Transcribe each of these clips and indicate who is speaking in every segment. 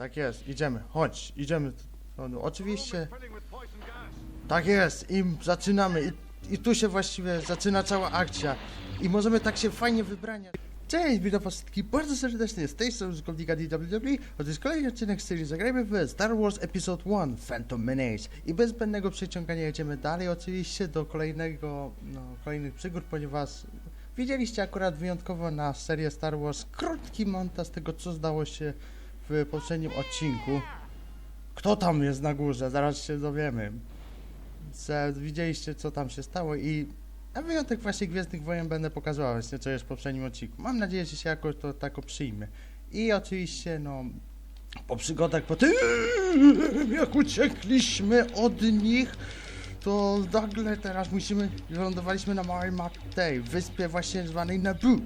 Speaker 1: Tak jest, idziemy, chodź, idziemy. No, oczywiście, tak jest, i zaczynamy. I, I tu się właściwie zaczyna cała akcja. I możemy tak się fajnie wybraniać. Cześć, witam was wszystkich bardzo serdecznie z tej strony Zgodnika DWW. To jest kolejny odcinek z serii Zagrajmy w Star Wars Episode 1 Phantom Menace. I bez zbędnego przeciągania jedziemy dalej oczywiście do kolejnego, no, kolejnych przygód, ponieważ widzieliście akurat wyjątkowo na serię Star Wars krótki montaż tego, co zdało się w poprzednim odcinku. Kto tam jest na górze? Zaraz się dowiemy. Widzieliście, co tam się stało i na wyjątek właśnie Gwiezdnych Wojen będę pokazywał właśnie, co jest w poprzednim odcinku. Mam nadzieję, że się jakoś to tak przyjmie. I oczywiście, no, po przygodach, po tym, jak uciekliśmy od nich, to nagle teraz musimy, lądowaliśmy na małej ma- tej wyspie właśnie zwanej Naboo.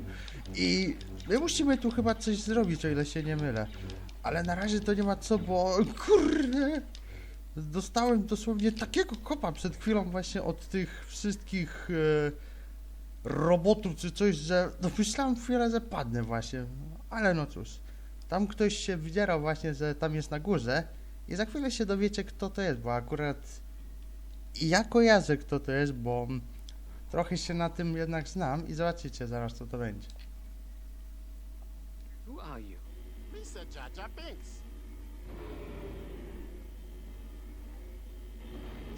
Speaker 1: I my musimy tu chyba coś zrobić, o ile się nie mylę. Ale na razie to nie ma co, bo kurde, dostałem dosłownie takiego kopa przed chwilą właśnie od tych wszystkich e, robotów czy coś, że no myślałem chwilę, że padnę właśnie. Ale no cóż, tam ktoś się wdzierał właśnie, że tam jest na górze i za chwilę się dowiecie kto to jest, bo akurat ja kojarzę kto to jest, bo trochę się na tym jednak znam i zobaczycie zaraz co to będzie.
Speaker 2: Who are you?
Speaker 3: Jar Jar Binks.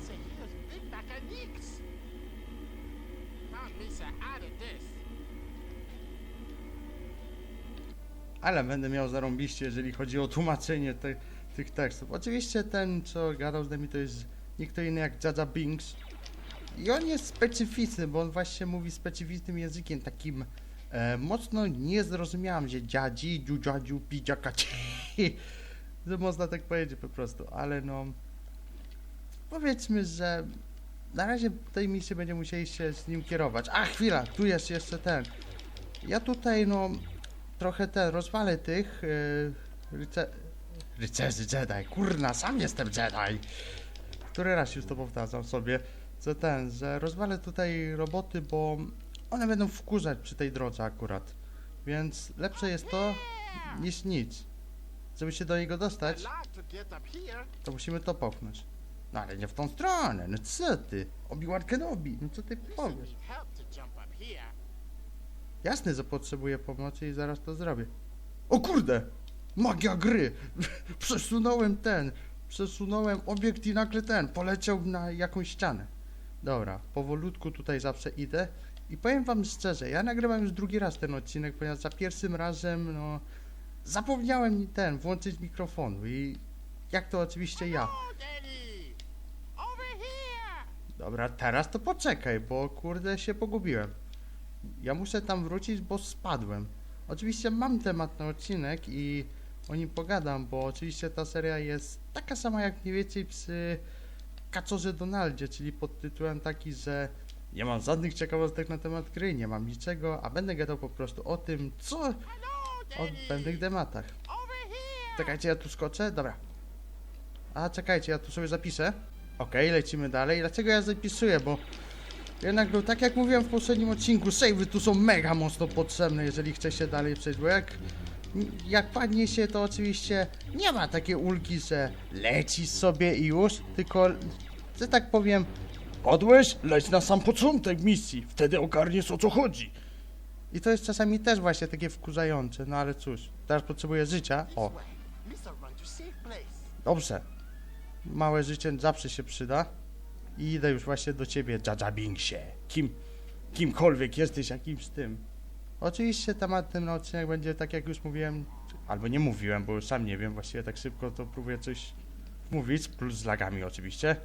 Speaker 3: Here's Big Mac and Nix. Found Mr. out of this.
Speaker 1: Ale będę miał zarąbiście, jeżeli chodzi o tłumaczenie te, tych tekstów. Oczywiście ten, co gadał z nami, to jest nie kto inny jak Jaja Binks. I on jest specyficzny, bo on właśnie mówi specyficznym językiem, takim e, mocno niezrozumiałym, że dziadzi, dziudziadziu, pidziakaci. że można tak powiedzieć po prostu, ale no... Powiedzmy, że na razie tej misji będziemy musieli się z nim kierować. A, chwila, tu jest jeszcze ten. Ja tutaj, no, trochę ten, rozwalę tych yy, ryce... rycerzy Jedi, kurna, sam jestem Jedi. Który raz już to powtarzam sobie, że ten, że rozwalę tutaj roboty, bo one będą wkurzać przy tej drodze akurat. Więc lepsze jest to niż nic. Żeby się do niego dostać,
Speaker 3: to
Speaker 1: musimy to popchnąć. No ale nie w tą stronę, no co ty? Obi-Wan Kenobi, no co ty powiesz? Jasne, że potrzebuję pomocy i zaraz to zrobię. O kurde! Magia gry! Przesunąłem ten, przesunąłem obiekt i nagle ten, poleciał na jakąś ścianę. Dobra, powolutku tutaj zawsze idę i powiem wam szczerze, ja nagrywam już drugi raz ten odcinek, ponieważ za pierwszym razem, no, zapomniałem ten, włączyć mikrofonu i jak to oczywiście ja. Dobra, teraz to poczekaj, bo kurde się pogubiłem. Ja muszę tam wrócić, bo spadłem. Oczywiście mam temat na odcinek i o nim pogadam, bo oczywiście ta seria jest taka sama jak mniej więcej przy Kaczorze Donaldzie, czyli pod tytułem taki, że nie mam żadnych ciekawostek na temat gry, nie mam niczego, a będę gadał po prostu o tym, co o pewnych tematach. Czekajcie, ja tu skoczę? Dobra. A, czekajcie, ja tu sobie zapiszę. Okej, lecimy dalej. Dlaczego ja zapisuję? Bo jednak, no, tak jak mówiłem w poprzednim odcinku, savey tu są mega mocno potrzebne, jeżeli chce się dalej przejść, bo jak, jak padnie się, to oczywiście nie ma takiej ulgi, że lecisz sobie i już, tylko, że tak powiem, padłeś, leć na sam początek misji, wtedy ogarniesz o co chodzi. I to jest czasami też właśnie takie wkurzające, no ale cóż, teraz potrzebuję życia. O. Dobrze. Małe życie zawsze się przyda. I idę już właśnie do ciebie, Jaja Binksie. Kim, kimkolwiek jesteś, jakimś tym. Oczywiście tematem na odcinek będzie tak jak już mówiłem, albo nie mówiłem, bo już sam nie wiem, właściwie tak szybko to próbuję coś mówić, plus z lagami oczywiście,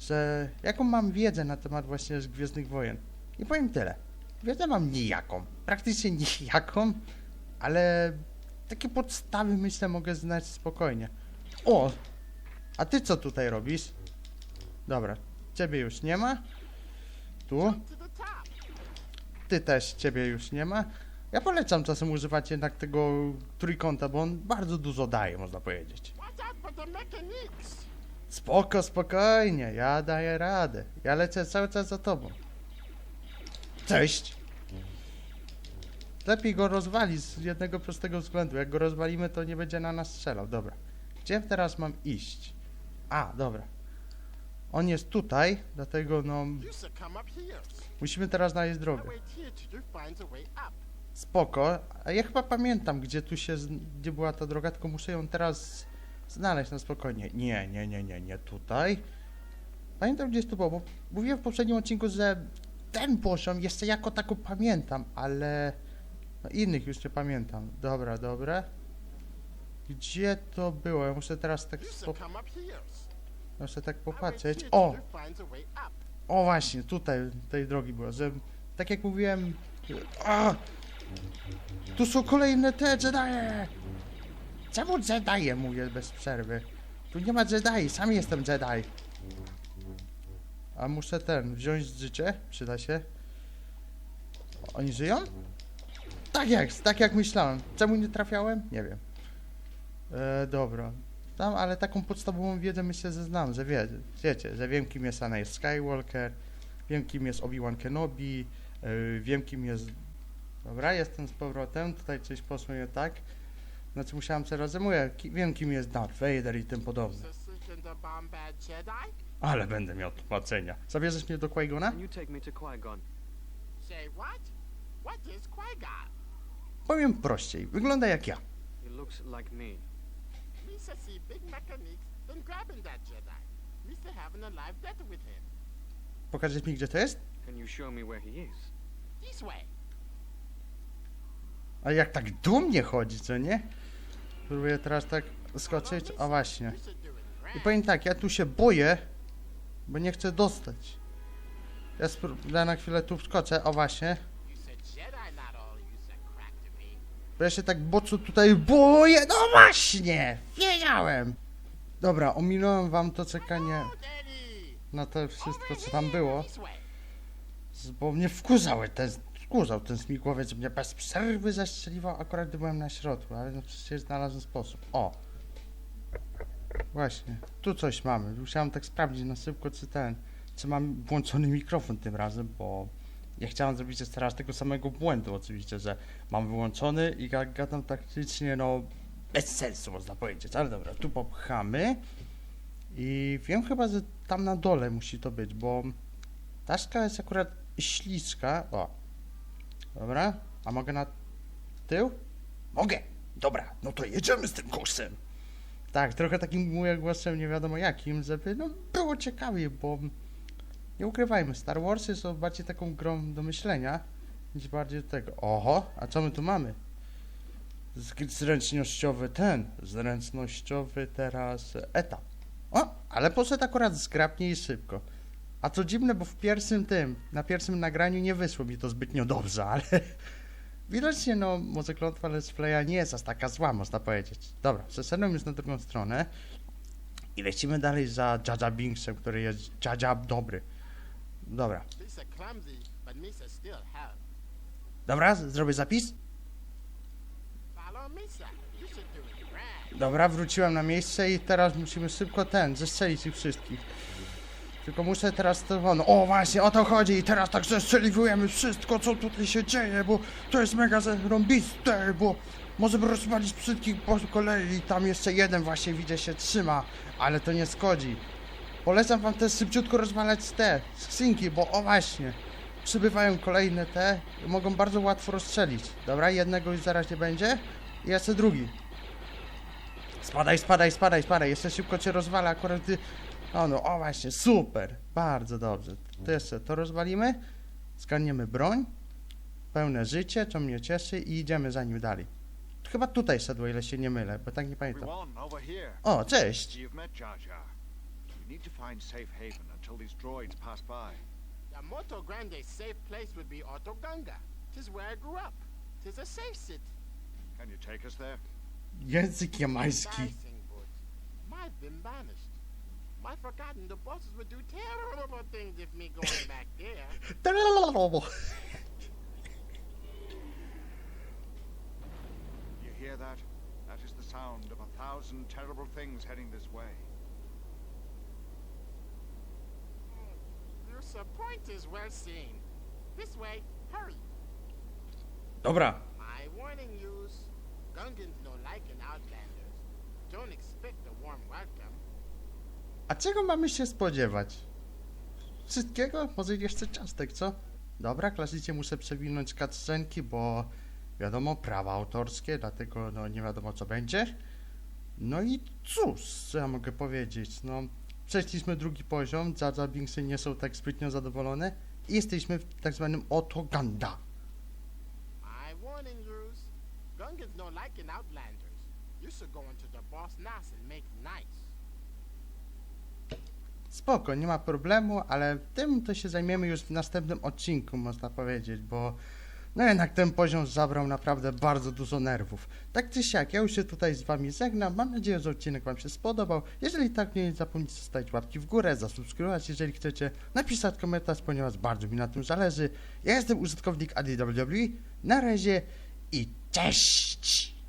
Speaker 1: że jaką mam wiedzę na temat właśnie Gwiezdnych Wojen. I powiem tyle. Wiedzę mam nijaką, praktycznie nijaką, ale takie podstawy myślę mogę znać spokojnie. O! A ty co tutaj robisz? Dobra, ciebie już nie ma. Tu, ty też ciebie już nie ma. Ja polecam czasem używać jednak tego trójkąta, bo on bardzo dużo daje, można powiedzieć. Spoko, spokojnie, ja daję radę. Ja lecę cały czas za tobą. Cześć! Lepiej go rozwali z jednego prostego względu. Jak go rozwalimy, to nie będzie na nas strzelał. Dobra. Gdzie teraz mam iść? A, dobra. On jest tutaj, dlatego no musimy teraz znaleźć drogę. Spoko. A ja chyba pamiętam, gdzie tu się, gdzie była ta droga, tylko muszę ją teraz znaleźć na spokojnie. Nie, nie, nie, nie, nie tutaj. Pamiętam gdzieś tu było, bo mówiłem w poprzednim odcinku, że ten poziom jeszcze jako tako pamiętam, ale no innych już nie pamiętam. Dobra, dobra. Gdzie to było? Ja muszę teraz tak, muszę tak popatrzeć. O! O właśnie, tutaj tej drogi było, że tak jak mówiłem. A! Tu są kolejne te Jedi! Czemu Jedi mówię bez przerwy? Tu nie ma Jedi, sam jestem Jedi. A muszę ten, wziąć życie, przyda się. Oni żyją? Tak jak, tak jak myślałem. Czemu nie trafiałem? Nie wiem. E, dobra. Tam, ale taką podstawową wiedzę myślę, że znam, że wie, wiecie, że wiem kim jest Anakin Skywalker, wiem kim jest Obi-Wan Kenobi, yy, wiem kim jest... Dobra, jestem z powrotem, tutaj coś poszło tak. Znaczy musiałem teraz, mówię, ki, wiem kim jest Darth Vader i tym podobne. Ale będę miał tłumaczenia. Zabierzesz mnie do Qui-Gona? Powiem prościej, wygląda jak ja. Pokażesz mi gdzie to jest? A jak tak dumnie chodzi, co nie? Próbuję teraz tak skoczyć, a właśnie. I powiem tak, ja tu się boję, bo nie chcę dostać. Ja, spró- ja na chwilę tu wskoczę, o właśnie. Bo ja się tak bocu tutaj boję, no właśnie! Wiedziałem! Dobra, ominąłem wam to czekanie na to wszystko, co tam było. Bo mnie wkurzały ten, wkurzał ten śmigłowiec, mnie bez przerwy zastrzeliwał akurat gdy byłem na środku, ale no przecież znalazłem sposób. O! Właśnie, tu coś mamy. Musiałem tak sprawdzić na szybko, czy ten, czy mam włączony mikrofon tym razem, bo ja chciałem zrobić jeszcze raz tego samego błędu oczywiście, że mam wyłączony i ga- gadam taktycznie, no bez sensu można powiedzieć, ale dobra, tu popchamy i wiem chyba, że tam na dole musi to być, bo Taszka jest akurat śliska. O. Dobra. A mogę na tył? Mogę. Dobra, no to jedziemy z tym kursem. Tak, trochę takim mówię głosem nie wiadomo jakim, żeby no było ciekawie, bo nie ukrywajmy, Star Warsy są bardziej taką grą do myślenia niż bardziej do tego. Oho, a co my tu mamy? Zręcznościowy ten, zręcznościowy teraz etap. O, ale poszedł akurat zgrabnie i szybko. A co dziwne, bo w pierwszym tym, na pierwszym nagraniu nie wyszło mi to zbytnio dobrze, ale widocznie no, może klątwa Let's Playa nie jest aż taka zła, można powiedzieć. Dobra, przeszedłem już na drugą stronę i lecimy dalej za Jaja Binksem, który jest Jaja dobry. Dobra, dobra, zrobię zapis? Dobra, wróciłem na miejsce i teraz musimy szybko ten, zestrzelić ich wszystkich. Tylko muszę teraz to, no, o właśnie, o to chodzi i teraz tak zestrzeliwujemy wszystko, co tutaj się dzieje, bo to jest mega zarąbiste, bo możemy rozwalić wszystkich po kolei i tam jeszcze jeden właśnie widzę się trzyma, ale to nie szkodzi. Polecam wam też szybciutko rozwalać te skrzynki, bo o właśnie, przybywają kolejne te i mogą bardzo łatwo rozstrzelić. Dobra, jednego już zaraz nie będzie i jeszcze drugi. Spadaj, spadaj, spadaj, spadaj. Jeszcze szybko cię rozwala, akurat. O no, o właśnie, super. Bardzo dobrze. To jeszcze to rozwalimy. Zgarniemy broń. Pełne życie, co mnie cieszy i idziemy za nim dalej. Chyba tutaj szedł, ile się nie mylę, bo tak nie pamiętam. O, cześć.
Speaker 4: You've met Jar Jar. We need to find safe haven until these droids pass by.
Speaker 3: The Moto Grande's safe place would be Otoganga. Tis where I grew up. Tis a safe city.
Speaker 4: Can you take us there?
Speaker 1: Język jamański.
Speaker 3: My been banished. My forgotten the bosses would do terrible things if me going back there.
Speaker 4: You hear that? That is the sound of a thousand terrible things heading this way.
Speaker 3: Your point is well seen. This way, hurry.
Speaker 1: Dobra.
Speaker 3: My warning yous. Gungans no like an outlanders. Don't expect a warm welcome.
Speaker 1: A czego mamy się spodziewać? Wszystkiego? Może jeszcze ciastek, co? Dobra, klasycznie muszę przewinąć cutscenki, bo wiadomo, prawa autorskie, dlatego no nie wiadomo co będzie. No i cóż, co ja mogę powiedzieć? No, przeszliśmy drugi poziom, Jar Jar Binksy nie są tak zbytnio zadowolone i jesteśmy w tak zwanym Oto Ganda.
Speaker 3: Bruce. Gungans no liking outlanders. You should go into the boss Nas and make nice.
Speaker 1: Spoko, nie ma problemu, ale tym to się zajmiemy już w następnym odcinku, można powiedzieć, bo no jednak ten poziom zabrał naprawdę bardzo dużo nerwów. Tak czy siak, ja już się tutaj z wami żegnam, mam nadzieję, że odcinek wam się spodobał. Jeżeli tak, nie zapomnijcie zostawić łapki w górę, zasubskrybować, jeżeli chcecie, napisać komentarz, ponieważ bardzo mi na tym zależy. Ja jestem użytkownik ADWW, na razie i cześć!